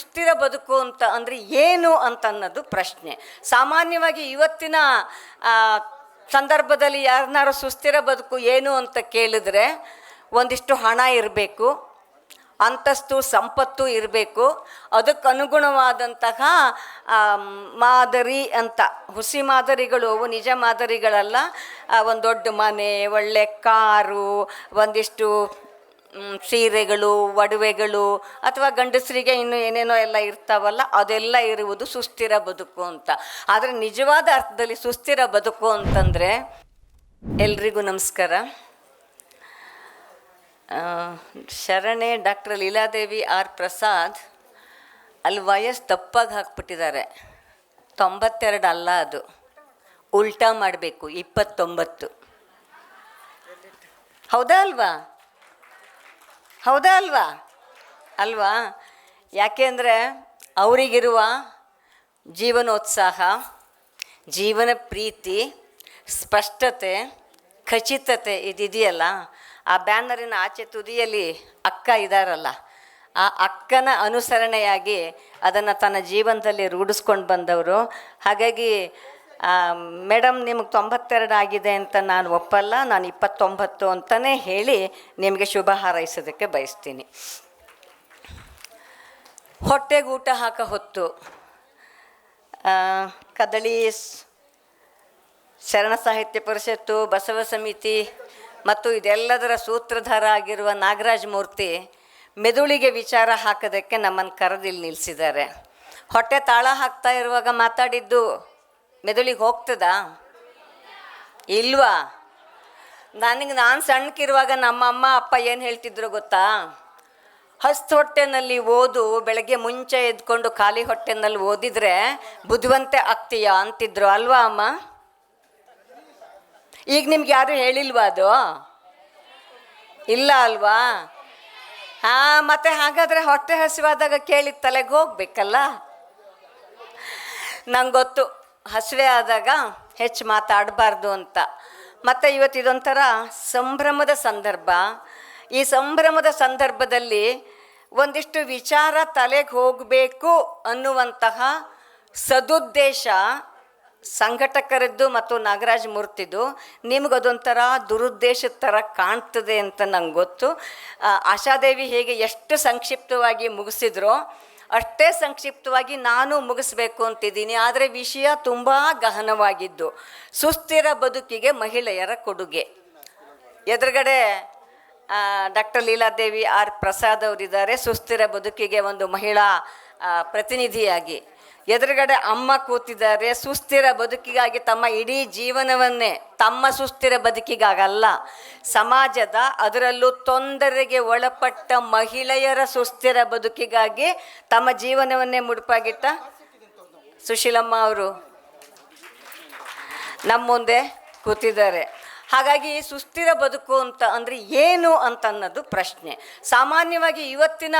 ಸುಸ್ಥಿರ ಬದುಕು ಅಂತ ಅಂದರೆ ಏನು ಅಂತ ಅನ್ನೋದು ಪ್ರಶ್ನೆ. ಸಾಮಾನ್ಯವಾಗಿ ಇವತ್ತಿನ ಸಂದರ್ಭದಲ್ಲಿ ಯಾರನ್ನಾರು ಸುಸ್ಥಿರ ಬದುಕು ಏನು ಅಂತ ಕೇಳಿದ್ರೆ ಒಂದಿಷ್ಟು ಹಣ ಇರಬೇಕು, ಅಂತಸ್ತು, ಸಂಪತ್ತು ಇರಬೇಕು ಅದಕ್ಕೆ ಅನುಗುಣವಾದಂತಹ ಮಾದರಿ ಅಂತ. ಹುಸಿ ಮಾದರಿಗಳು ಅವು ನಿಜ ಮಾದರಿಗಳಲ್ಲ. ಒಂದು ದೊಡ್ಡ ಮನೆ, ಒಳ್ಳೆ ಕಾರು, ಒಂದಿಷ್ಟು ಸೀರೆಗಳು, ಒಡವೆಗಳು ಅಥವಾ ಗಂಡಸರಿಗೆ ಇನ್ನು ಏನೇನೋ ಎಲ್ಲ ಇರ್ತಾವಲ್ಲ, ಅದೆಲ್ಲ ಇರುವುದು ಸುಸ್ಥಿರ ಬದುಕು ಅಂತ. ಆದರೆ ನಿಜವಾದ ಅರ್ಥದಲ್ಲಿ ಸುಸ್ಥಿರ ಬದುಕು ಅಂತಂದರೆ, ಎಲ್ರಿಗೂ ನಮಸ್ಕಾರ. ಶರಣೆ ಡಾಕ್ಟರ್ ಲೀಲಾದೇವಿ ಆರ್ ಪ್ರಸಾದ್ ಅಲ್ಲಿ ವಯಸ್ಸು ತಪ್ಪಾಗಿ ಹಾಕ್ಬಿಟ್ಟಿದ್ದಾರೆ. ತೊಂಬತ್ತೆರಡು ಅಲ್ಲ ಅದು. ಉಲ್ಟಾ ಮಾಡಬೇಕು, ಇಪ್ಪತ್ತೊಂಬತ್ತು. ಹೌದಾ ಅಲ್ವಾ? ಹೌದಾ ಅಲ್ವಾ? ಅಲ್ವಾ? ಯಾಕೆಂದರೆ ಅವರಿಗಿರುವ ಜೀವನೋತ್ಸಾಹ, ಜೀವನ ಪ್ರೀತಿ, ಸ್ಪಷ್ಟತೆ, ಖಚಿತತೆ ಇದಿದೆಯಲ್ಲ, ಆ ಬ್ಯಾನರಿನ ಆಚೆ ತುದಿಯಲ್ಲಿ ಅಕ್ಕ ಇದ್ದಾರಲ್ಲ ಆ ಅಕ್ಕನ ಅನುಸರಣೆಯಾಗಿ ಅದನ್ನು ತನ್ನ ಜೀವನದಲ್ಲಿ ರೂಢಿಸ್ಕೊಂಡು ಬಂದವರು. ಹಾಗಾಗಿ ಮೇಡಮ್ ನಿಮಗೆ ತೊಂಬತ್ತೆರಡು ಆಗಿದೆ ಅಂತ ನಾನು ಒಪ್ಪಲ್ಲ, ನಾನು ಇಪ್ಪತ್ತೊಂಬತ್ತು ಅಂತಲೇ ಹೇಳಿ ನಿಮಗೆ ಶುಭ ಹಾರೈಸೋದಕ್ಕೆ ಬಯಸ್ತೀನಿ. ಹೊಟ್ಟೆಗೆ ಊಟ ಹಾಕೋ ಹೊತ್ತು. ಕದಳಿ ಶರಣ ಸಾಹಿತ್ಯ ಪರಿಷತ್ತು, ಬಸವ ಸಮಿತಿ ಮತ್ತು ಇದೆಲ್ಲದರ ಸೂತ್ರಧಾರ ಆಗಿರುವ ನಾಗರಾಜ್ ಮೂರ್ತಿ ಮೆದುಳಿಗೆ ವಿಚಾರ ಹಾಕೋದಕ್ಕೆ ನಮ್ಮನ್ನು ಕರೆದಿಲ್ಲಿ ನಿಲ್ಲಿಸಿದ್ದಾರೆ ಹೊಟ್ಟೆ ತಾಳ ಹಾಕ್ತಾ ಇರುವಾಗ ಮಾತಾಡಿದ್ದು ಮೆದುಳಿಗೆ ಹೋಗ್ತದಾ? ಇಲ್ವಾ? ನನಗೆ ನಾನು ಸಣ್ಣಕ್ಕಿರುವಾಗ ನಮ್ಮ ಅಮ್ಮ, ಅಪ್ಪ ಏನು ಹೇಳ್ತಿದ್ರು ಗೊತ್ತಾ? ಹಸ್ತು ಹೊಟ್ಟೆನಲ್ಲಿ ಓದು, ಬೆಳಗ್ಗೆ ಮುಂಚೆ ಎದ್ಕೊಂಡು ಖಾಲಿ ಹೊಟ್ಟೆನಲ್ಲಿ ಓದಿದ್ರೆ ಬುದ್ಧಿವಂತೆ ಆಗ್ತೀಯ ಅಂತಿದ್ರು, ಅಲ್ವಾ ಅಮ್ಮ? ಈಗ ನಿಮ್ಗೆ ಯಾರು ಹೇಳಿಲ್ವಾ ಅದು? ಇಲ್ಲ ಅಲ್ವಾ? ಹಾಂ, ಮತ್ತೆ ಹಾಗಾದರೆ ಹೊಟ್ಟೆ ಹಸಿವಾದಾಗ ಕೇಳಿ ತಲೆಗೆ ಹೋಗ್ಬೇಕಲ್ಲ? ನಂಗೆ ಗೊತ್ತು ಹಸಿವೆ ಆದಾಗ ಹೆಚ್ಚು ಮಾತಾಡಬಾರ್ದು ಅಂತ. ಮತ್ತು ಇವತ್ತು ಇದೊಂಥರ ಸಂಭ್ರಮದ ಸಂದರ್ಭ. ಈ ಸಂಭ್ರಮದ ಸಂದರ್ಭದಲ್ಲಿ ಒಂದಿಷ್ಟು ವಿಚಾರ ತಲೆಗೆ ಹೋಗಬೇಕು ಅನ್ನುವಂತಹ ಸದುದ್ದೇಶ ಸಂಘಟಕರದ್ದು ಮತ್ತು ನಾಗರಾಜ್ ಮೂರ್ತಿದು. ನಿಮಗದೊಂಥರ ದುರುದ್ದೇಶದ ಥರ ಕಾಣ್ತದೆ ಅಂತ ನಂಗೆ ಗೊತ್ತು. ಆಶಾದೇವಿ ಹೇಗೆ ಎಷ್ಟು ಸಂಕ್ಷಿಪ್ತವಾಗಿ ಮುಗಿಸಿದ್ರೋ ಅಷ್ಟೇ ಸಂಕ್ಷಿಪ್ತವಾಗಿ ನಾನು ಮುಗಿಸ್ಬೇಕು ಅಂತಿದ್ದೀನಿ, ಆದರೆ ವಿಷಯ ತುಂಬ ಗಹನವಾಗಿದ್ದು. ಸುಸ್ಥಿರ ಬದುಕಿಗೆ ಮಹಿಳೆಯರ ಕೊಡುಗೆ. ಎದುರುಗಡೆ ಡಾಕ್ಟರ್ ಲೀಲಾದೇವಿ ಆರ್ ಪ್ರಸಾದ್ ಅವರಿದ್ದಾರೆ. ಸುಸ್ಥಿರ ಬದುಕಿಗೆ ಒಂದು ಮಹಿಳಾ ಪ್ರತಿನಿಧಿಯಾಗಿ. ಎದುರುಗಡೆ ಅಮ್ಮ ಕೂತಿದ್ದಾರೆ. ಸುಸ್ಥಿರ ಬದುಕಿಗಾಗಿ ತಮ್ಮ ಇಡೀ ಜೀವನವನ್ನೇ ತಮ್ಮ ಸುಸ್ಥಿರ ಬದುಕಿಗಾಗಲ್ಲ, ಸಮಾಜದ ಅದರಲ್ಲೂ ತೊಂದರೆಗೆ ಒಳಪಟ್ಟ ಮಹಿಳೆಯರ ಸುಸ್ಥಿರ ಬದುಕಿಗಾಗಿ ತಮ್ಮ ಜೀವನವನ್ನೇ ಮುಡುಪಾಗಿಟ್ಟ ಸುಶೀಲಮ್ಮ ಅವರು ನಮ್ಮ ಮುಂದೆ ಕೂತಿದ್ದಾರೆ. ಹಾಗಾಗಿ ಸುಸ್ಥಿರ ಬದುಕು ಅಂತ ಅಂದರೆ ಏನು ಅಂತ ಅನ್ನೋದು ಪ್ರಶ್ನೆ. ಸಾಮಾನ್ಯವಾಗಿ ಇವತ್ತಿನ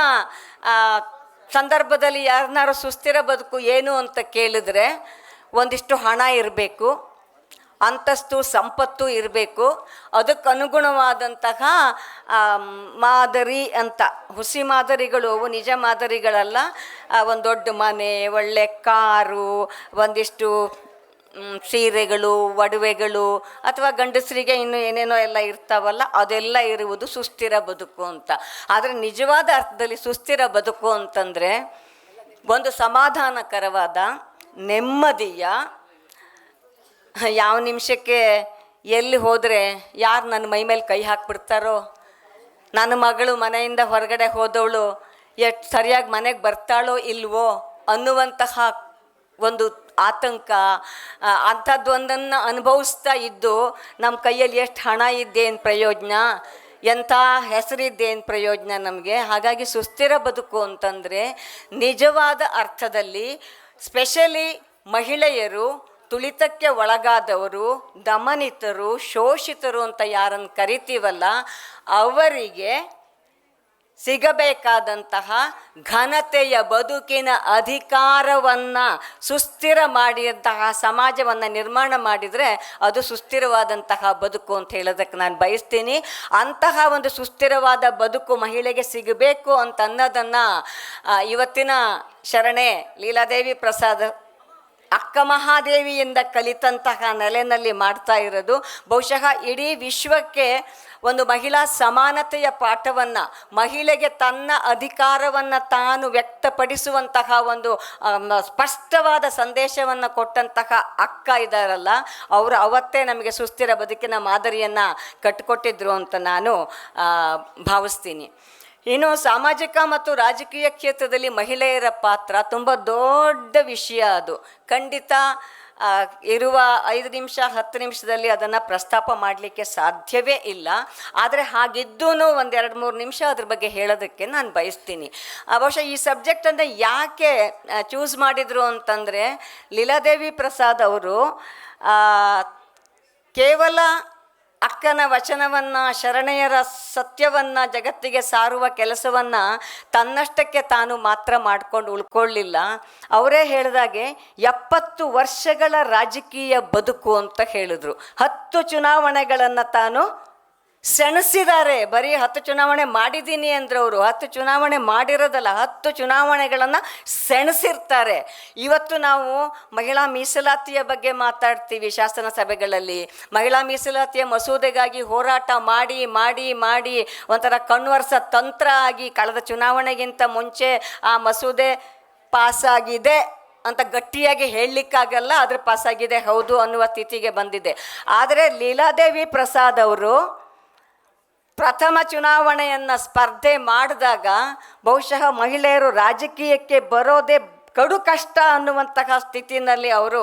ಸಂದರ್ಭದಲ್ಲಿ ಯಾರನ್ನಾರು ಸುಸ್ಥಿರ ಬದುಕು ಏನು ಅಂತ ಕೇಳಿದ್ರೆ ಒಂದಿಷ್ಟು ಹಣ ಇರಬೇಕು, ಅಂತಸ್ತು, ಸಂಪತ್ತು ಇರಬೇಕು. ಅದಕ್ಕೆ ಅನುಗುಣವಾದಂತಹ ಮಾದರಿ ಅಂತ. ಹುಸಿ ಮಾದರಿಗಳು, ಅವು ನಿಜ ಮಾದರಿಗಳಲ್ಲ. ಒಂದು ದೊಡ್ಡ ಮನೆ, ಒಳ್ಳೆ ಕಾರು, ಒಂದಿಷ್ಟು ಸೀರೆಗಳು, ಒಡವೆಗಳು ಅಥವಾ ಗಂಡಸರಿಗೆ ಇನ್ನು ಏನೇನೋ ಎಲ್ಲ ಇರ್ತಾವಲ್ಲ, ಅದೆಲ್ಲ ಇರುವುದು ಸುಸ್ಥಿರ ಬದುಕು ಅಂತ. ಆದರೆ ನಿಜವಾದ ಅರ್ಥದಲ್ಲಿ ಸುಸ್ಥಿರ ಬದುಕು ಅಂತಂದರೆ ಒಂದು ಸಮಾಧಾನಕರವಾದ, ನೆಮ್ಮದಿಯ, ಯಾವ ನಿಮಿಷಕ್ಕೆ ಎಲ್ಲಿ ಹೋದರೆ ಯಾರು ನನ್ನ ಮೈ ಮೇಲೆ ಕೈ ಹಾಕ್ಬಿಡ್ತಾರೋ, ನನ್ನ ಮಗಳು ಮನೆಯಿಂದ ಹೊರಗಡೆ ಹೋದವಳು ಎಷ್ಟು ಸರಿಯಾಗಿ ಮನೆಗೆ ಬರ್ತಾಳೋ ಇಲ್ವೋ ಅನ್ನುವಂತಹ ಒಂದು ಆತಂಕ ಅಂಥದ್ದೊಂದನ್ನು ಅನುಭವಿಸ್ತಾ ಇದ್ದು ನಮ್ಮ ಕೈಯಲ್ಲಿ ಎಷ್ಟು ಹಣ ಇದ್ದೇನು ಪ್ರಯೋಜನ, ಎಂಥ ಹೆಸರಿದ್ದೇನು ಪ್ರಯೋಜನ ನಮಗೆ. ಹಾಗಾಗಿ ಸುಸ್ಥಿರ ಬದುಕು ಅಂತಂದರೆ ನಿಜವಾದ ಅರ್ಥದಲ್ಲಿ ಸ್ಪೆಷಲಿ ಮಹಿಳೆಯರು, ತುಳಿತಕ್ಕೆ ಒಳಗಾದವರು, ದಮನಿತರು, ಶೋಷಿತರು ಅಂತ ಯಾರನ್ನು ಕರಿತೀವಲ್ಲ, ಅವರಿಗೆ ಸಿಗಬೇಕಾದಂತಹ ಘನತೆಯ ಬದುಕಿನ ಅಧಿಕಾರವನ್ನು ಸುಸ್ಥಿರ ಮಾಡಿದಂತಹ ಸಮಾಜವನ್ನು ನಿರ್ಮಾಣ ಮಾಡಿದರೆ ಅದು ಸುಸ್ಥಿರವಾದಂತಹ ಬದುಕು ಅಂತ ಹೇಳೋದಕ್ಕೆ ನಾನು ಬಯಸ್ತೀನಿ. ಅಂತಹ ಒಂದು ಸುಸ್ಥಿರವಾದ ಬದುಕು ಮಹಿಳೆಗೆ ಸಿಗಬೇಕು ಅಂತ ಅನ್ನೋದನ್ನು ಇವತ್ತಿನ ಶರಣೆ ಲೀಲಾದೇವಿ ಪ್ರಸಾದ್ ಅಕ್ಕ ಮಹಾದೇವಿಯಿಂದ ಕಲಿತಂತಹ ನೆಲೆಯಲ್ಲಿ ಮಾಡ್ತಾ ಇರೋದು. ಬಹುಶಃ ಇಡೀ ವಿಶ್ವಕ್ಕೆ ಒಂದು ಮಹಿಳಾ ಸಮಾನತೆಯ ಪಾಠವನ್ನು, ಮಹಿಳೆಗೆ ತನ್ನ ಅಧಿಕಾರವನ್ನು ತಾನು ವ್ಯಕ್ತಪಡಿಸುವಂತಹ ಒಂದು ಸ್ಪಷ್ಟವಾದ ಸಂದೇಶವನ್ನು ಕೊಟ್ಟಂತಹ ಅಕ್ಕ ಇದ್ದಾರಲ್ಲ ಅವರು ಅವತ್ತೇ ನಮಗೆ ಸುಸ್ಥಿರ ಬದುಕಿನ ಮಾದರಿಯನ್ನು ಕಟ್ಟಿಕೊಟ್ಟಿದ್ರು ಅಂತ ನಾನು ಭಾವಿಸ್ತೀನಿ. ಇನ್ನು ಸಾಮಾಜಿಕ ಮತ್ತು ರಾಜಕೀಯ ಕ್ಷೇತ್ರದಲ್ಲಿ ಮಹಿಳೆಯರ ಪಾತ್ರ ತುಂಬ ದೊಡ್ಡ ವಿಷಯ ಅದು. ಖಂಡಿತ ಇರುವ ಐದು ನಿಮಿಷ, ಹತ್ತು ನಿಮಿಷದಲ್ಲಿ ಅದನ್ನು ಪ್ರಸ್ತಾಪ ಮಾಡಲಿಕ್ಕೆ ಸಾಧ್ಯವೇ ಇಲ್ಲ. ಆದರೆ ಹಾಗಿದ್ದೂ ಒಂದೆರಡು ಮೂರು ನಿಮಿಷ ಅದ್ರ ಬಗ್ಗೆ ಹೇಳೋದಕ್ಕೆ ನಾನು ಬಯಸ್ತೀನಿ. ಬಹುಶಃ ಈ ಸಬ್ಜೆಕ್ಟನ್ನು ಯಾಕೆ ಚೂಸ್ ಮಾಡಿದರು ಅಂತಂದರೆ, ಲೀಲಾದೇವಿ ಪ್ರಸಾದ್ ಅವರು ಕೇವಲ ಅಕ್ಕನ ವಚನವನ್ನು, ಶರಣೆಯರ ಸತ್ಯವನ್ನು, ಜಗತ್ತಿಗೆ ಸಾರುವ ಕೆಲಸವನ್ನು ತನ್ನಷ್ಟಕ್ಕೆ ತಾನು ಮಾತ್ರ ಮಾಡ್ಕೊಂಡು ಉಳ್ಕೊಳ್ಳಿಲ್ಲ. ಅವರೇ ಹೇಳಿದಾಗೆ, ಎಪ್ಪತ್ತು ವರ್ಷಗಳ ರಾಜಕೀಯ ಬದುಕು ಅಂತ ಹೇಳಿದ್ರು. ಹತ್ತು ಚುನಾವಣೆಗಳನ್ನು ತಾನು ಸೆಣಸಿದ್ದಾರೆ. ಬರೀ ಹತ್ತು ಚುನಾವಣೆ ಮಾಡಿದ್ದೀನಿ ಅಂದ್ರೆ ಅವರು ಹತ್ತು ಚುನಾವಣೆ ಮಾಡಿರೋದಲ್ಲ, ಹತ್ತು ಚುನಾವಣೆಗಳನ್ನು ಸೆಣಸಿರ್ತಾರೆ. ಇವತ್ತು ನಾವು ಮಹಿಳಾ ಮೀಸಲಾತಿಯ ಬಗ್ಗೆ ಮಾತಾಡ್ತೀವಿ ಶಾಸನ ಸಭೆಗಳಲ್ಲಿ. ಮಹಿಳಾ ಮೀಸಲಾತಿಯ ಮಸೂದೆಗಾಗಿ ಹೋರಾಟ ಮಾಡಿ ಮಾಡಿ ಮಾಡಿ ಒಂಥರ ಕಣ್ವರ್ಸ ತಂತ್ರ ಆಗಿ ಕಳೆದ ಚುನಾವಣೆಗಿಂತ ಮುಂಚೆ ಆ ಮಸೂದೆ ಪಾಸಾಗಿದೆ ಅಂತ ಗಟ್ಟಿಯಾಗಿ ಹೇಳಲಿಕ್ಕಾಗಲ್ಲ ಅದ್ರ ಪಾಸಾಗಿದೆ, ಹೌದು ಅನ್ನುವ ಸ್ಥಿತಿಗೆ ಬಂದಿದೆ. ಆದರೆ ಲೀಲಾದೇವಿ ಪ್ರಸಾದ್ ಅವರು ಪ್ರಥಮ ಚುನಾವಣೆಯನ್ನು ಸ್ಪರ್ಧೆ ಮಾಡಿದಾಗ ಬಹುಶಃ ಮಹಿಳೆಯರು ರಾಜಕೀಯಕ್ಕೆ ಬರೋದೇ ಕಡು ಕಷ್ಟ ಅನ್ನುವಂತಹ ಸ್ಥಿತಿನಲ್ಲಿ ಅವರು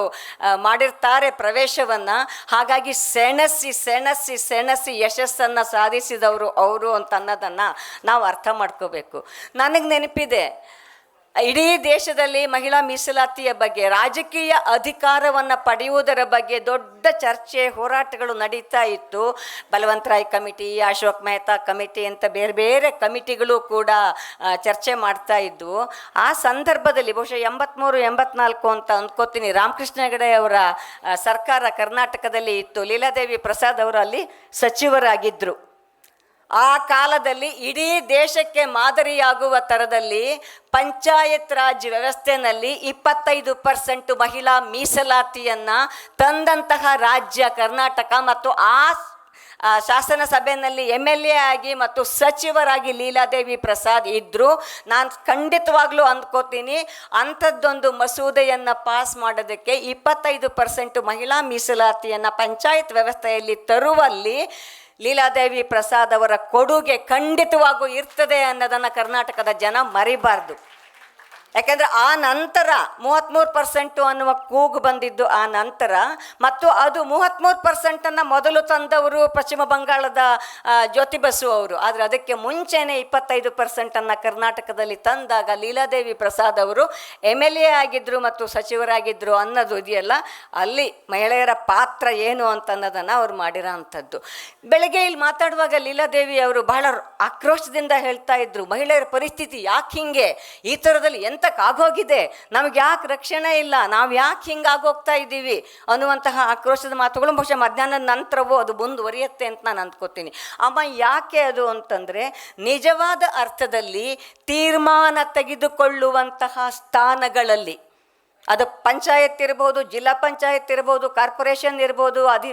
ಮಾಡಿರ್ತಾರೆ ಪ್ರವೇಶವನ್ನು. ಹಾಗಾಗಿ ಸೆಣಸಿ ಸೆಣಸಿ ಸೆಣಸಿ ಯಶಸ್ಸನ್ನು ಸಾಧಿಸಿದವರು ಅವರು ಅಂತ ಅನ್ನೋದನ್ನು ನಾವು ಅರ್ಥ ಮಾಡ್ಕೋಬೇಕು. ನನಗೆ ನೆನಪಿದೆ ಇಡೀ ದೇಶದಲ್ಲಿ ಮಹಿಳಾ ಮೀಸಲಾತಿಯ ಬಗ್ಗೆ, ರಾಜಕೀಯ ಅಧಿಕಾರವನ್ನು ಪಡೆಯುವುದರ ಬಗ್ಗೆ ದೊಡ್ಡ ಚರ್ಚೆ, ಹೋರಾಟಗಳು ನಡೀತಾ ಇತ್ತು. ಬಲವಂತರಾಯ್ ಕಮಿಟಿ, ಅಶೋಕ್ ಮೆಹ್ತಾ ಕಮಿಟಿ ಅಂತ ಬೇರೆ ಬೇರೆ ಕಮಿಟಿಗಳು ಕೂಡ ಚರ್ಚೆ ಮಾಡ್ತಾ ಇದ್ವು ಆ ಸಂದರ್ಭದಲ್ಲಿ ಬಹುಶಃ ಎಂಬತ್ತ್ಮೂರು ಎಂಬತ್ನಾಲ್ಕು ಅಂತ ಅಂದ್ಕೋತೀನಿ ರಾಮಕೃಷ್ಣ ಹೆಗಡೆ ಅವರ ಸರ್ಕಾರ ಕರ್ನಾಟಕದಲ್ಲಿ ಇತ್ತು. ಲೀಲಾದೇವಿ ಪ್ರಸಾದ್ ಅವರು ಅಲ್ಲಿ ಸಚಿವರಾಗಿದ್ದರು ಆ ಕಾಲದಲ್ಲಿ ಇಡೀ ದೇಶಕ್ಕೆ ಮಾದರಿಯಾಗುವ ಥರದಲ್ಲಿ ಪಂಚಾಯತ್ ರಾಜ್ ವ್ಯವಸ್ಥೆನಲ್ಲಿ ಇಪ್ಪತ್ತೈದು ಪರ್ಸೆಂಟ್ ಮಹಿಳಾ ಮೀಸಲಾತಿಯನ್ನು ತಂದಂತಹ ರಾಜ್ಯ ಕರ್ನಾಟಕ ಮತ್ತು ಆ ಆ, ಶಾಸನ ಸಭೆಯಲ್ಲಿ ಎಂ ಎಲ್ ಎ ಆಗಿ ಮತ್ತು ಸಚಿವರಾಗಿ ಲೀಲಾದೇವಿ ಪ್ರಸಾದ್ ಇದ್ದರು ನಾನು ಖಂಡಿತವಾಗ್ಲೂ ಅಂದ್ಕೋತೀನಿ ಅಂಥದ್ದೊಂದು ಮಸೂದೆಯನ್ನು ಪಾಸ್ ಮಾಡೋದಕ್ಕೆ ಇಪ್ಪತ್ತೈದು ಪರ್ಸೆಂಟ್ ಮಹಿಳಾ ಮೀಸಲಾತಿಯನ್ನು ಪಂಚಾಯತ್ ವ್ಯವಸ್ಥೆಯಲ್ಲಿ ತರುವಲ್ಲಿ ಲೀಲಾದೇವಿ ಪ್ರಸಾದ್ ಅವರ ಕೊಡುಗೆ ಖಂಡಿತವಾಗೂ ಇರ್ತದೆ ಅನ್ನೋದನ್ನು ಕರ್ನಾಟಕದ ಜನ ಮರಿಬಾರ್ದು. ಯಾಕೆಂದರೆ ಆ ನಂತರ ಮೂವತ್ತ್ಮೂರು ಪರ್ಸೆಂಟು ಅನ್ನುವ ಕೂಗು ಬಂದಿದ್ದು ಆ ನಂತರ, ಮತ್ತು ಅದು ಮೂವತ್ತ್ಮೂರು ಪರ್ಸೆಂಟನ್ನು ಮೊದಲು ತಂದವರು ಪಶ್ಚಿಮ ಬಂಗಾಳದ ಜ್ಯೋತಿ ಬಸು ಅವರು. ಆದರೆ ಅದಕ್ಕೆ ಮುಂಚೆನೇ ಇಪ್ಪತ್ತೈದು ಪರ್ಸೆಂಟನ್ನು ಕರ್ನಾಟಕದಲ್ಲಿ ತಂದಾಗ ಲೀಲಾದೇವಿ ಪ್ರಸಾದ್ ಅವರು ಎಂ ಎಲ್ ಎ ಆಗಿದ್ದರು ಮತ್ತು ಸಚಿವರಾಗಿದ್ದರು ಅನ್ನೋದು ಇದೆಯಲ್ಲ, ಅಲ್ಲಿ ಮಹಿಳೆಯರ ಪಾತ್ರ ಏನು ಅಂತ ಅನ್ನೋದನ್ನು ಅವ್ರು ಮಾಡಿರೋ ಅಂಥದ್ದು. ಬೆಳಗ್ಗೆ ಇಲ್ಲಿ ಮಾತಾಡುವಾಗ ಲೀಲಾದೇವಿ ಅವರು ಬಹಳ ಆಕ್ರೋಶದಿಂದ ಹೇಳ್ತಾ ಇದ್ರು, ಮಹಿಳೆಯರ ಪರಿಸ್ಥಿತಿ ಯಾಕೆ ಹಿಂಗೆ? ಈ ಥರದಲ್ಲಿ ಎಂತಕ್ಕಾಗೋಗಿದೆ ನಮ್ಗೆ ಯಾಕೆ ರಕ್ಷಣೆ ಇಲ್ಲ? ನಾವು ಯಾಕೆ ಹಿಂಗೆ ಆಗೋಗ್ತಾ ಇದ್ದೀವಿ? ಅನ್ನುವಂತಹ ಆಕ್ರೋಶದ ಮಾತುಗಳು ಬಹುಶಃ ಮಧ್ಯಾಹ್ನದ ನಂತರವೂ ಅದು ಮುಂದುವರಿಯುತ್ತೆ ಅಂತ ನಾನು ಅಂದ್ಕೋತೀನಿ. ಅಮ್ಮ, ಯಾಕೆ ಅದು ಅಂತಂದರೆ ನಿಜವಾದ ಅರ್ಥದಲ್ಲಿ ತೀರ್ಮಾನ ತೆಗೆದುಕೊಳ್ಳುವಂತಹ ಸ್ಥಾನಗಳಲ್ಲಿ ಅದು ಪಂಚಾಯತ್ ಇರ್ಬೋದು, ಜಿಲ್ಲಾ ಪಂಚಾಯತ್ ಇರ್ಬೋದು, ಕಾರ್ಪೊರೇಷನ್ ಇರ್ಬೋದು, ಅಧಿ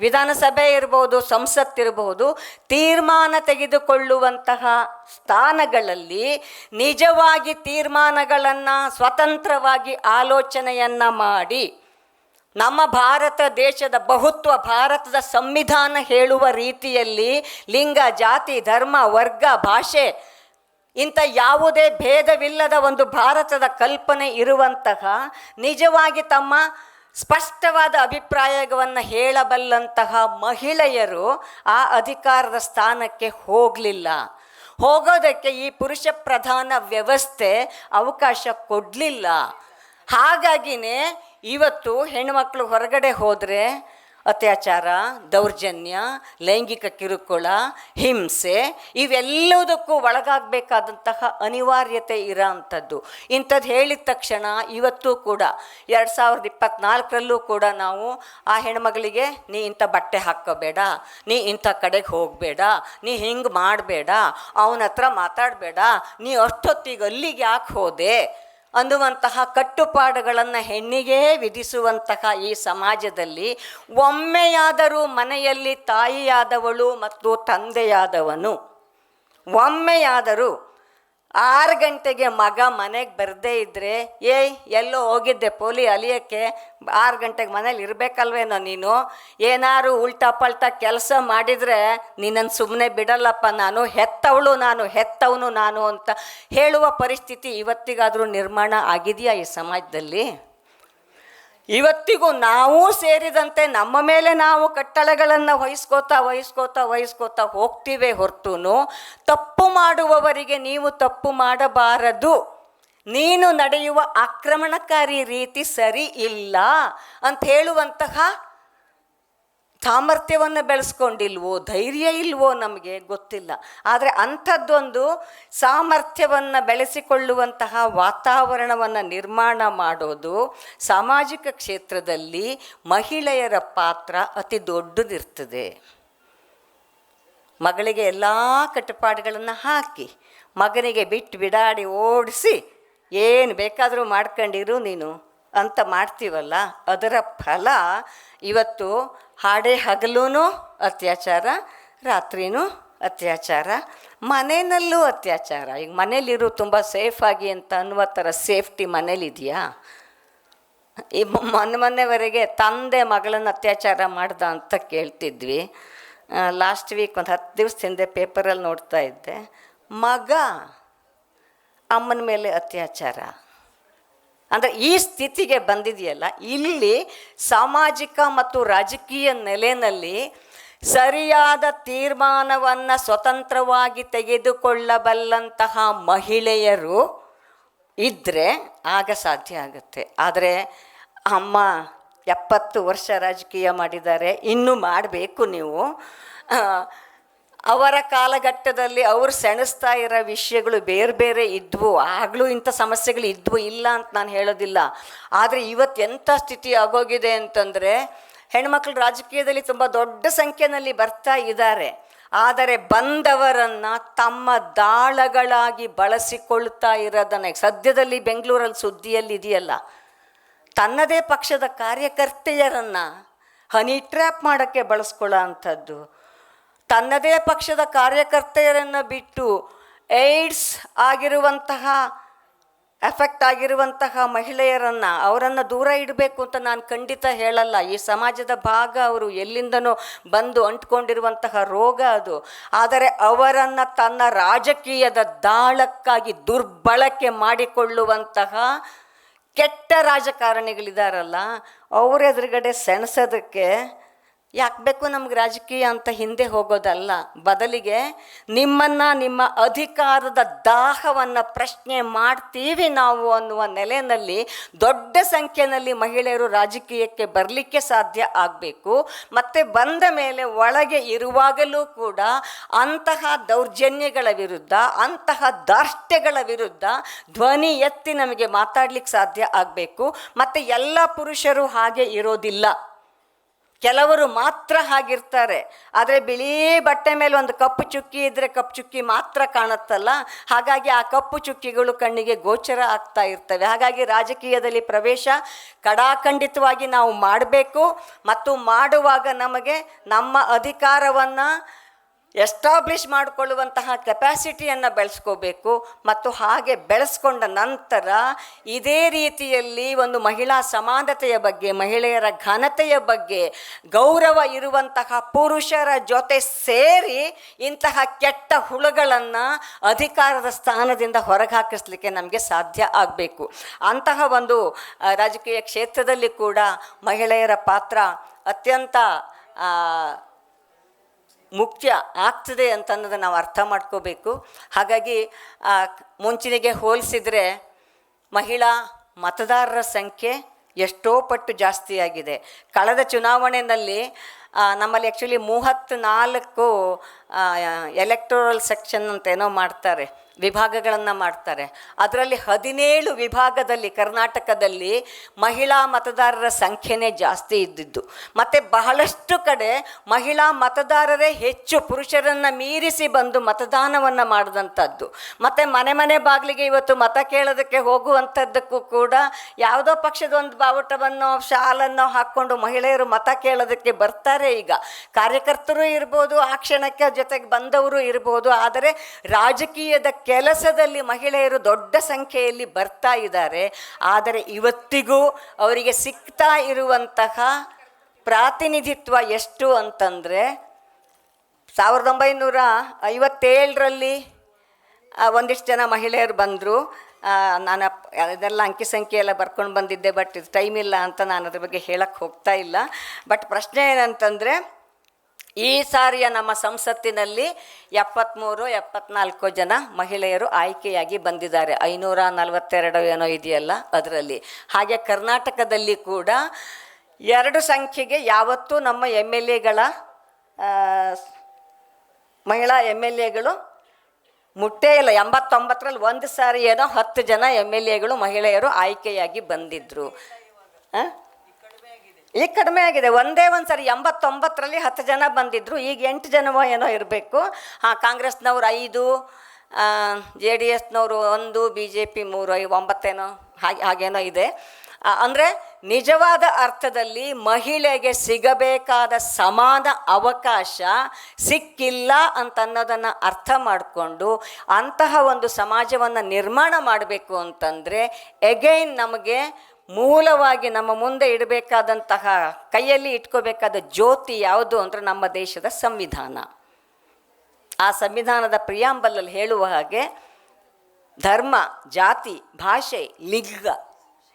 ವಿಧಾನಸಭೆ ಇರ್ಬೋದು, ಸಂಸತ್ ಇರ್ಬೋದು, ತೀರ್ಮಾನ ತೆಗೆದುಕೊಳ್ಳುವಂತಹ ಸ್ಥಾನಗಳಲ್ಲಿ ನಿಜವಾಗಿ ತೀರ್ಮಾನಗಳನ್ನು ಸ್ವತಂತ್ರವಾಗಿ ಆಲೋಚನೆಯನ್ನು ಮಾಡಿ, ನಮ್ಮ ಭಾರತ ದೇಶದ ಬಹುತ್ವ, ಭಾರತದ ಸಂವಿಧಾನ ಹೇಳುವ ರೀತಿಯಲ್ಲಿ ಲಿಂಗ, ಜಾತಿ, ಧರ್ಮ, ವರ್ಗ, ಭಾಷೆ ಇಂಥ ಯಾವುದೇ ಭೇದವಿಲ್ಲದ ಒಂದು ಭಾರತದ ಕಲ್ಪನೆ ಇರುವಂತಹ ನಿಜವಾಗಿ ತಮ್ಮ ಸ್ಪಷ್ಟವಾದ ಅಭಿಪ್ರಾಯವನ್ನು ಹೇಳಬಲ್ಲಂತಹ ಮಹಿಳೆಯರು ಆ ಅಧಿಕಾರದ ಸ್ಥಾನಕ್ಕೆ ಹೋಗಲಿಲ್ಲ. ಹೋಗೋದಕ್ಕೆ ಈ ಪುರುಷ ಪ್ರಧಾನ ವ್ಯವಸ್ಥೆ ಅವಕಾಶ ಕೊಡಲಿಲ್ಲ. ಹಾಗಾಗಿನೇ ಇವತ್ತು ಹೆಣ್ಮಕ್ಳು ಹೊರಗಡೆ ಹೋದರೆ ಅತ್ಯಾಚಾರ, ದೌರ್ಜನ್ಯ, ಲೈಂಗಿಕ ಕಿರುಕುಳ, ಹಿಂಸೆ ಇವೆಲ್ಲದಕ್ಕೂ ಒಳಗಾಗಬೇಕಾದಂತಹ ಅನಿವಾರ್ಯತೆ ಇರೋ ಅಂಥದ್ದು ಇಂಥದ್ದು ಹೇಳಿದ ತಕ್ಷಣ ಇವತ್ತು ಕೂಡ, ಎರಡು ಸಾವಿರದ ಇಪ್ಪತ್ನಾಲ್ಕರಲ್ಲೂ ಕೂಡ ನಾವು, ಆ ಹೆಣ್ಮಗಳಿಗೆ, ನೀ ಇಂಥ ಬಟ್ಟೆ ಹಾಕೋಬೇಡ ನೀ ಇಂಥ ಕಡೆಗೆ ಹೋಗಬೇಡ, ನೀ ಹಿಂಗೆ ಮಾಡಬೇಡ ಅವನ ಹತ್ರ ಮಾತಾಡಬೇಡ, ನೀ ಅಷ್ಟೊತ್ತಿಗೆ ಅಲ್ಲಿಗೆ ಯಾಕೆ ಹೋದೆ? ಅನ್ನುವಂತಹ ಕಟ್ಟುಪಾಡುಗಳನ್ನು ಹೆಣ್ಣಿಗೆ ವಿಧಿಸುವಂತಹ ಈ ಸಮಾಜದಲ್ಲಿ ಒಮ್ಮೆಯಾದರೂ ಮನೆಯಲ್ಲಿ ತಾಯಿಯಾದವಳು ಮತ್ತು ತಂದೆಯಾದವನು ಒಮ್ಮೆಯಾದರೂ ಆರು ಗಂಟೆಗೆ ಮಗ ಮನೆಗೆ ಬರದೇ ಇದ್ದರೆ ಏಯ್, ಎಲ್ಲೋ ಹೋಗಿದ್ದೆ ಪೋಲಿ ಅಲಿಯಕ್ಕೆ, ಆರು ಗಂಟೆಗೆ ಮನೇಲಿ ಇರಬೇಕಲ್ವೇನೋ ನೀನು? ಏನಾರು ಉಲ್ಟಾ ಪಲ್ಟಾ ಕೆಲಸ ಮಾಡಿದರೆ ನಿನ್ನನ್ನು ಸುಮ್ಮನೆ ಬಿಡಲ್ಲಪ್ಪ ನಾನು, ಹೆತ್ತವಳು ನಾನು, ಹೆತ್ತವನು ನಾನು ಅಂತ ಹೇಳುವ ಪರಿಸ್ಥಿತಿ ಇವತ್ತಿಗಾದರೂ ನಿರ್ಮಾಣ ಆಗಿದೆಯಾ ಈ ಸಮಾಜದಲ್ಲಿ? ಇವತ್ತಿಗೂ ನಾವು ಸೇರಿದಂತೆ ನಮ್ಮ ಮೇಲೆ ನಾವು ಕಟ್ಟಳೆಗಳನ್ನು ವಹಿಸ್ಕೋತಾ ವಹಿಸ್ಕೋತಾ ವಹಿಸ್ಕೋತಾ ಹೋಗ್ತೀವಿ ಹೊರತುನು. ತಪ್ಪು ಮಾಡುವವರಿಗೆ ನೀವು ತಪ್ಪು ಮಾಡಬಾರದು. ನೀನು ನಡೆಯುವ ಆಕ್ರಮಣಕಾರಿ ರೀತಿ ಸರಿ ಇಲ್ಲ ಅಂತ ಹೇಳುವಂತಹ ಸಾಮರ್ಥ್ಯವನ್ನು ಬೆಳೆಸ್ಕೊಂಡಿಲ್ವೋ, ಧೈರ್ಯ ಇಲ್ವೋ ನಮಗೆ ಗೊತ್ತಿಲ್ಲ. ಆದರೆ ಅಂಥದ್ದೊಂದು ಸಾಮರ್ಥ್ಯವನ್ನು ಬೆಳೆಸಿಕೊಳ್ಳುವಂತಹ ವಾತಾವರಣವನ್ನು ನಿರ್ಮಾಣ ಮಾಡೋದು ಸಾಮಾಜಿಕ ಕ್ಷೇತ್ರದಲ್ಲಿ ಮಹಿಳೆಯರ ಪಾತ್ರ ಅತಿ ದೊಡ್ಡದಿರ್ತದೆ. ಮಗಳಿಗೆ ಎಲ್ಲ ಕಟ್ಟುಪಾಡುಗಳನ್ನು ಹಾಕಿ, ಮಗನಿಗೆ ಬಿಟ್ಟು ಬಿಡಾಡಿ ಓಡಿಸಿ, ಏನು ಬೇಕಾದರೂ ಮಾಡ್ಕೊಂಡಿರು ನೀನು? ಅಂತ ಮಾಡ್ತೀವಲ್ಲ, ಅದರ ಫಲ ಇವತ್ತು ಹಾಡೇ ಹಗಲೂ ಅತ್ಯಾಚಾರ, ರಾತ್ರಿನೂ ಅತ್ಯಾಚಾರ ಮನೆಯಲ್ಲೂ ಅತ್ಯಾಚಾರ. ಈಗ ಮನೇಲಿರು ತುಂಬ ಸೇಫಾಗಿ ಅಂತ ಅನ್ನುವ ಥರ ಸೇಫ್ಟಿ ಮನೇಲಿದೆಯಾ? ಈ ಮೊನ್ನೆ ಮೊನ್ನೆವರೆಗೆ ತಂದೆ ಮಗಳನ್ನು ಅತ್ಯಾಚಾರ ಮಾಡ್ದ ಅಂತ ಕೇಳ್ತಿದ್ವಿ. ಲಾಸ್ಟ್ ವೀಕ್ ಒಂದು ಹತ್ತು ದಿವಸ ಹಿಂದೆ ಪೇಪರಲ್ಲಿ ನೋಡ್ತಾ ಇದ್ದೆ. ಮಗ ಅಮ್ಮನ ಮೇಲೆ ಅತ್ಯಾಚಾರ. ಅಂದರೆ ಈ ಸ್ಥಿತಿಗೆ ಬಂದಿದೆಯಲ್ಲ, ಇಲ್ಲಿ ಸಾಮಾಜಿಕ ಮತ್ತು ರಾಜಕೀಯ ನೆಲೆಯಲ್ಲಿ ಸರಿಯಾದ ತೀರ್ಮಾನವನ್ನು ಸ್ವತಂತ್ರವಾಗಿ ತೆಗೆದುಕೊಳ್ಳಬಲ್ಲಂತಹ ಮಹಿಳೆಯರು ಇದ್ದರೆ ಆಗ ಸಾಧ್ಯ ಆಗುತ್ತೆ. ಆದರೆ ಅಮ್ಮ ಎಪ್ಪತ್ತು ವರ್ಷ ರಾಜಕೀಯ ಮಾಡಿದ್ದಾರೆ, ಇನ್ನೂ ಮಾಡಬೇಕು ನೀವು. ಅವರ ಕಾಲಘಟ್ಟದಲ್ಲಿ ಅವರು ಸೆಣಸ್ತಾ ಇರೋ ವಿಷಯಗಳು ಬೇರೆ ಬೇರೆ ಇದ್ವು. ಆಗಲೂ ಇಂಥ ಸಮಸ್ಯೆಗಳು ಇದ್ವು, ಇಲ್ಲ ಅಂತ ನಾನು ಹೇಳೋದಿಲ್ಲ. ಆದರೆ ಇವತ್ತು ಎಂಥ ಸ್ಥಿತಿ ಆಗೋಗಿದೆ ಅಂತಂದರೆ, ಹೆಣ್ಮಕ್ಳು ರಾಜಕೀಯದಲ್ಲಿ ತುಂಬ ದೊಡ್ಡ ಸಂಖ್ಯೆಯಲ್ಲಿ ಬರ್ತಾ ಇದ್ದಾರೆ. ಆದರೆ ಬಂದವರನ್ನು ತಮ್ಮ ದಾಳಗಳಾಗಿ ಬಳಸಿಕೊಳ್ತಾ ಇರೋದನ್ನ, ಸದ್ಯದಲ್ಲಿ ಬೆಂಗಳೂರಲ್ಲಿ ಸುದ್ದಿಯಲ್ಲಿ ಇದೆಯಲ್ಲ, ತನ್ನದೇ ಪಕ್ಷದ ಕಾರ್ಯಕರ್ತೆಯರನ್ನು ಹನಿ ಟ್ರ್ಯಾಪ್ ಮಾಡೋಕ್ಕೆ ಬಳಸ್ಕೊಳ್ಳೋ ಅಂಥದ್ದು. ತನ್ನದೇ ಪಕ್ಷದ ಕಾರ್ಯಕರ್ತೆಯರನ್ನು ಬಿಟ್ಟು ಏಡ್ಸ್ ಆಗಿರುವಂತಹ, ಎಫೆಕ್ಟ್ ಆಗಿರುವಂತಹ ಮಹಿಳೆಯರನ್ನು ಅವರನ್ನು ದೂರ ಇಡಬೇಕು ಅಂತ ನಾನು ಖಂಡಿತ ಹೇಳಲ್ಲ. ಈ ಸಮಾಜದ ಭಾಗ ಅವರು ಎಲ್ಲಿಂದನೋ ಬಂದು ಅಂಟ್ಕೊಂಡಿರುವಂತಹ ರೋಗ ಅದು. ಆದರೆ ಅವರನ್ನು ತನ್ನ ರಾಜಕೀಯದ ದಾಳಕ್ಕಾಗಿ ದುರ್ಬಳಕೆ ಮಾಡಿಕೊಳ್ಳುವಂತಹ ಕೆಟ್ಟ ರಾಜಕಾರಣಿಗಳಿದಾರಲ್ಲ ಅವರೆದುರುಗಡೆ ಸೆಣಸೋದಕ್ಕೆ ಯಾಕೆ ಬೇಕು ನಮ್ಗೆ ರಾಜಕೀಯ ಅಂತ ಹಿಂದೆ ಹೋಗೋದಲ್ಲ? ಬದಲಿಗೆ ನಿಮ್ಮನ್ನು ನಿಮ್ಮ ಅಧಿಕಾರದ ದಾಹವನ್ನು ಪ್ರಶ್ನೆ ಮಾಡ್ತೀವಿ ನಾವು ಅನ್ನುವ ನೆಲೆಯಲ್ಲಿ ದೊಡ್ಡ ಸಂಖ್ಯೆಯಲ್ಲಿ ಮಹಿಳೆಯರು ರಾಜಕೀಯಕ್ಕೆ ಬರಲಿಕ್ಕೆ ಸಾಧ್ಯ ಆಗಬೇಕು. ಮತ್ತು ಬಂದ ಮೇಲೆ ಒಳಗೆ ಇರುವಾಗಲೂ ಕೂಡ ಅಂತಹ ದೌರ್ಜನ್ಯಗಳ ವಿರುದ್ಧ, ಅಂತಹ ದಾರ್ಷ್ಟ್ಯಗಳ ವಿರುದ್ಧ ಧ್ವನಿ ಎತ್ತಿ ನಮಗೆ ಮಾತಾಡ್ಲಿಕ್ಕೆ ಸಾಧ್ಯ ಆಗಬೇಕು. ಮತ್ತು ಎಲ್ಲ ಪುರುಷರು ಹಾಗೆ ಇರೋದಿಲ್ಲ. ಕೆಲವರು ಮಾತ್ರ ಹಾಗಿರ್ತಾರೆ. ಆದರೆ ಬಿಳಿ ಬಟ್ಟೆ ಮೇಲೆ ಒಂದು ಕಪ್ಪು ಚುಕ್ಕಿ ಇದ್ದರೆ ಕಪ್ಪು ಚುಕ್ಕಿ ಮಾತ್ರ ಕಾಣುತ್ತಲ್ಲ. ಹಾಗಾಗಿ ಆ ಕಪ್ಪು ಚುಕ್ಕಿಗಳು ಕಣ್ಣಿಗೆ ಗೋಚರ ಆಗ್ತಾ ಇರ್ತವೆ. ಹಾಗಾಗಿ ರಾಜಕೀಯದಲ್ಲಿ ಪ್ರವೇಶ ಕಡಾಖಂಡಿತವಾಗಿ ನಾವು ಮಾಡಬೇಕು. ಮತ್ತು ಮಾಡುವಾಗ ನಮಗೆ ನಮ್ಮ ಅಧಿಕಾರವನ್ನು ಎಸ್ಟಾಬ್ಲಿಷ್ ಮಾಡಿಕೊಳ್ಳುವಂತಹ ಕೆಪ್ಯಾಸಿಟಿಯನ್ನು ಬೆಳೆಸ್ಕೋಬೇಕು ಮತ್ತು ಹಾಗೆ ಬೆಳೆಸ್ಕೊಂಡ ನಂತರ ಇದೇ ರೀತಿಯಲ್ಲಿ ಒಂದು ಮಹಿಳಾ ಸಮಾನತೆಯ ಬಗ್ಗೆ, ಮಹಿಳೆಯರ ಘನತೆಯ ಬಗ್ಗೆ, ಗೌರವ ಇರುವಂತಹ ಪುರುಷರ ಜೊತೆ ಸೇರಿ ಇಂತಹ ಕೆಟ್ಟ ಹುಳುಗಳನ್ನು ಅಧಿಕಾರದ ಸ್ಥಾನದಿಂದ ಹೊರಗೆ ಹಾಕಿಸ್ಲಿಕ್ಕೆ ನಮಗೆ ಸಾಧ್ಯ ಆಗಬೇಕು. ಅಂತಹ ಒಂದು ರಾಜಕೀಯ ಕ್ಷೇತ್ರದಲ್ಲಿ ಕೂಡ ಮಹಿಳೆಯರ ಪಾತ್ರ ಅತ್ಯಂತ ಮುಖ್ಯ ಆಗ್ತದೆ ಅಂತ ಅನ್ನೋದನ್ನು ನಾವು ಅರ್ಥ ಮಾಡ್ಕೋಬೇಕು. ಹಾಗಾಗಿ ಮುಂಚಿನಿಗೆ ಹೋಲಿಸಿದರೆ ಮಹಿಳಾ ಮತದಾರರ ಸಂಖ್ಯೆ ಎಷ್ಟೋ ಪಟ್ಟು ಜಾಸ್ತಿಯಾಗಿದೆ ಕಳೆದ ಚುನಾವಣೆಯಲ್ಲಿ ನಮ್ಮಲ್ಲಿ ಆ್ಯಕ್ಚುಲಿ ಮೂವತ್ತು ನಾಲ್ಕು ಎಲೆಕ್ಟ್ರೋರಲ್ ಸೆಕ್ಷನ್ ಅಂತ ಏನೋ ಮಾಡ್ತಾರೆ, ವಿಭಾಗಗಳನ್ನು ಮಾಡ್ತಾರೆ. ಅದರಲ್ಲಿ ಹದಿನೇಳು ವಿಭಾಗದಲ್ಲಿ ಕರ್ನಾಟಕದಲ್ಲಿ ಮಹಿಳಾ ಮತದಾರರ ಸಂಖ್ಯೆನೇ ಜಾಸ್ತಿ ಇದ್ದಿದ್ದು. ಮತ್ತು ಬಹಳಷ್ಟು ಕಡೆ ಮಹಿಳಾ ಮತದಾರರೇ ಹೆಚ್ಚು ಪುರುಷರನ್ನು ಮೀರಿಸಿ ಬಂದು ಮತದಾನವನ್ನು ಮಾಡಿದಂಥದ್ದು. ಮತ್ತು ಮನೆ ಮನೆ ಬಾಗಿಲಿಗೆ ಇವತ್ತು ಮತ ಕೇಳೋದಕ್ಕೆ ಹೋಗುವಂಥದ್ದಕ್ಕೂ ಕೂಡ ಯಾವುದೋ ಪಕ್ಷದ ಒಂದು ಬಾವುಟವನ್ನು ಶಾಲನ್ನು ಹಾಕ್ಕೊಂಡು ಮಹಿಳೆಯರು ಮತ ಕೇಳೋದಕ್ಕೆ ಬರ್ತಾರೆ ಈಗ. ಕಾರ್ಯಕರ್ತರು ಇರ್ಬೋದು, ಆ ಕ್ಷಣಕ್ಕೆ ಜೊತೆಗೆ ಬಂದವರು ಇರ್ಬೋದು, ಆದರೆ ರಾಜಕೀಯದ ಕೆಲಸದಲ್ಲಿ ಮಹಿಳೆಯರು ದೊಡ್ಡ ಸಂಖ್ಯೆಯಲ್ಲಿ ಬರ್ತಾ ಇದ್ದಾರೆ. ಆದರೆ ಇವತ್ತಿಗೂ ಅವರಿಗೆ ಸಿಗ್ತಾ ಇರುವಂತಹ ಪ್ರಾತಿನಿಧಿತ್ವ ಎಷ್ಟು ಅಂತಂದರೆ, ಸಾವಿರದ ಒಂಬೈನೂರ ಐವತ್ತೇಳರಲ್ಲಿ ಒಂದಿಷ್ಟು ಜನ ಮಹಿಳೆಯರು ಬಂದರು. ನಾನು ಅದೆಲ್ಲ ಅಂಕಿ ಸಂಖ್ಯೆ ಎಲ್ಲ ಬರ್ಕೊಂಡು ಬಂದಿದ್ದೆ, ಬಟ್ ಇದು ಟೈಮ್ ಇಲ್ಲ ಅಂತ ನಾನು ಅದ್ರ ಬಗ್ಗೆ ಹೇಳಕ್ಕೆ ಹೋಗ್ತಾ ಇಲ್ಲ. ಬಟ್ ಪ್ರಶ್ನೆ ಏನಂತಂದರೆ ಈ ಸಾರಿಯ ನಮ್ಮ ಸಂಸತ್ತಿನಲ್ಲಿ ಎಪ್ಪತ್ತ್ಮೂರು ಎಪ್ಪತ್ನಾಲ್ಕು ಜನ ಮಹಿಳೆಯರು ಆಯ್ಕೆಯಾಗಿ ಬಂದಿದ್ದಾರೆ. ಐನೂರ ನಲವತ್ತೆರಡು ಏನೋ ಇದೆಯಲ್ಲ ಅದರಲ್ಲಿ. ಹಾಗೆ ಕರ್ನಾಟಕದಲ್ಲಿ ಕೂಡ ಎರಡು ಸಂಖ್ಯೆಗೆ ಯಾವತ್ತೂ ನಮ್ಮ ಎಂ ಎಲ್ ಎಗಳ ಮಹಿಳಾ ಎಂ ಎಲ್ ಎಗಳು ಮುಟ್ಟೇ ಇಲ್ಲ. ಎಂಬತ್ತೊಂಬತ್ತರಲ್ಲಿ ಒಂದು ಸಾರಿ ಏನೋ ಹತ್ತು ಜನ ಎಂ ಎಲ್ ಎಗಳು ಮಹಿಳೆಯರು ಆಯ್ಕೆಯಾಗಿ ಬಂದಿದ್ದರು? ಈಗ ಕಡಿಮೆ ಆಗಿದೆ. ಒಂದೇ ಒಂದು ಸರಿ ಎಂಬತ್ತೊಂಬತ್ತರಲ್ಲಿ ಹತ್ತು ಜನ ಬಂದಿದ್ದರು ಈಗ ಎಂಟು ಜನವೋ ಏನೋ ಇರಬೇಕು. ಹಾಂ, ಕಾಂಗ್ರೆಸ್ನವ್ರು ಐದು ಜೆ ಡಿ ಎಸ್ನವರು ಒಂದು, ಬಿ ಜೆ ಪಿ ಮೂರು ಐ ಒಂಬತ್ತೇನೋ ಹಾಗೆ, ಹಾಗೇನೋ ಇದೆ. ಅಂದರೆ ನಿಜವಾದ ಅರ್ಥದಲ್ಲಿ ಮಹಿಳೆಗೆ ಸಿಗಬೇಕಾದ ಸಮಾನ ಅವಕಾಶ ಸಿಕ್ಕಿಲ್ಲ ಅಂತನ್ನೋದನ್ನು ಅರ್ಥ ಮಾಡಿಕೊಂಡು ಅಂತಹ ಒಂದು ಸಮಾಜವನ್ನು ನಿರ್ಮಾಣ ಮಾಡಬೇಕು ಅಂತಂದರೆ ಎಗೈನ್ ನಮಗೆ ಮೂಲವಾಗಿ ನಮ್ಮ ಮುಂದೆ ಇಡಬೇಕಾದಂತಹ, ಕೈಯಲ್ಲಿ ಇಟ್ಕೋಬೇಕಾದ ಜ್ಯೋತಿ ಯಾವುದು ಅಂದರೆ ನಮ್ಮ ದೇಶದ ಸಂವಿಧಾನ. ಆ ಸಂವಿಧಾನದ ಪ್ರಿಯಾಂಬಲಲ್ಲಿ ಹೇಳುವ ಹಾಗೆ, ಧರ್ಮ, ಜಾತಿ, ಭಾಷೆ, ಲಿಂಗ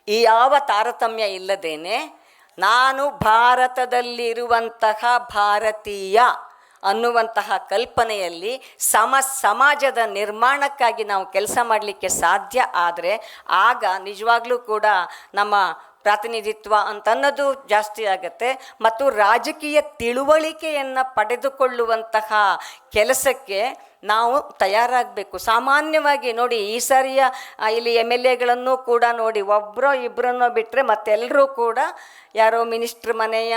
ಈ ಯಾವ ತಾರತಮ್ಯ ಇಲ್ಲದೇನೆ, ನಾನು ಭಾರತದಲ್ಲಿರುವಂತಹ ಭಾರತೀಯ. ಅನ್ನುವಂತಹ ಕಲ್ಪನೆಯಲ್ಲಿ ಸಮ, ಸಮಾಜದ ನಿರ್ಮಾಣಕ್ಕಾಗಿ ನಾವು ಕೆಲಸ ಮಾಡಲಿಕ್ಕೆ ಸಾಧ್ಯ ಆದರೆ ಆಗ ನಿಜವಾಗ್ಲೂ ಕೂಡ ನಮ್ಮ ಪ್ರಾತಿನಿಧಿತ್ವ ಅಂತನ್ನೋದು ಜಾಸ್ತಿ ಆಗುತ್ತೆ ಮತ್ತು ರಾಜಕೀಯ ತಿಳುವಳಿಕೆಯನ್ನು ಪಡೆದುಕೊಳ್ಳುವಂತಹ ಕೆಲಸಕ್ಕೆ ನಾವು ತಯಾರಾಗಬೇಕು. ಸಾಮಾನ್ಯವಾಗಿ ನೋಡಿ ಈ ಸಾರಿಯ ಇಲ್ಲಿ ಎಂ ಎಲ್ ಎಗಳನ್ನು ಕೂಡ ನೋಡಿ ಒಬ್ಬರೋ ಇಬ್ಬರನ್ನೋ ಬಿಟ್ಟರೆ ಮತ್ತೆಲ್ಲರೂ ಕೂಡ ಯಾರೋ ಮಿನಿಸ್ಟ್ರ್ ಮನೆಯ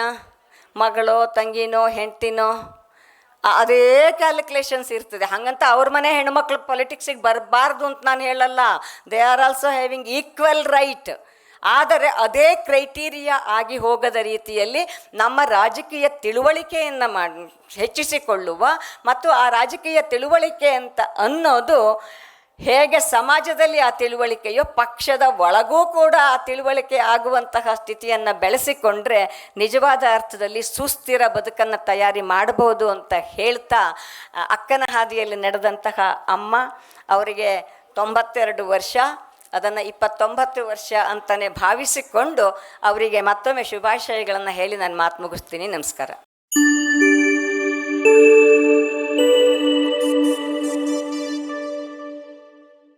ಮಗಳೋ, ತಂಗಿನೋ, ಹೆಂಡ್ತಿನೋ ಅದೇ ಕ್ಯಾಲ್ಕುಲೇಷನ್ಸ್ ಇರ್ತದೆ. ಹಾಗಂತ ಅವ್ರ ಮನೆ ಹೆಣ್ಮಕ್ಳು ಪೊಲಿಟಿಕ್ಸಿಗೆ ಬರಬಾರ್ದು ಅಂತ ನಾನು ಹೇಳಲ್ಲ. They are also having equal right ಆದರೆ ಅದೇ ಕ್ರೈಟೀರಿಯಾ ಆಗಿ ಹೋಗದ ರೀತಿಯಲ್ಲಿ ನಮ್ಮ ರಾಜಕೀಯ ತಿಳುವಳಿಕೆಯನ್ನು ಮಾಡಿ ಹೆಚ್ಚಿಸಿಕೊಳ್ಳುವ ಮತ್ತು ಆ ರಾಜಕೀಯ ತಿಳುವಳಿಕೆ ಅಂತ ಅನ್ನೋದು ಹೇಗೆ ಸಮಾಜದಲ್ಲಿ ಆ ತಿಳುವಳಿಕೆಯೋ ಪಕ್ಷದ ಒಳಗೂ ಕೂಡ ಆ ತಿಳುವಳಿಕೆ ಆಗುವಂತಹ ಸ್ಥಿತಿಯನ್ನು ಬೆಳೆಸಿಕೊಂಡ್ರೆ ನಿಜವಾದ ಅರ್ಥದಲ್ಲಿ ಸುಸ್ಥಿರ ಬದುಕನ್ನು ತಯಾರಿ ಮಾಡಬಹುದು ಅಂತ ಹೇಳ್ತಾ ಅಕ್ಕನ ಹಾದಿಯಲ್ಲಿ ನಡೆದಂತಹ ಅಮ್ಮ ಅವರಿಗೆ ತೊಂಬತ್ತೆರಡು ವರ್ಷ, ಅದನ್ನು ಇಪ್ಪತ್ತೊಂಬತ್ತು ವರ್ಷ ಅಂತಲೇ ಭಾವಿಸಿಕೊಂಡು ಅವರಿಗೆ ಮತ್ತೊಮ್ಮೆ ಶುಭಾಶಯಗಳನ್ನು ಹೇಳಿ ನಾನು ಮಾತು ಮುಗಿಸ್ತೀನಿ. ನಮಸ್ಕಾರ.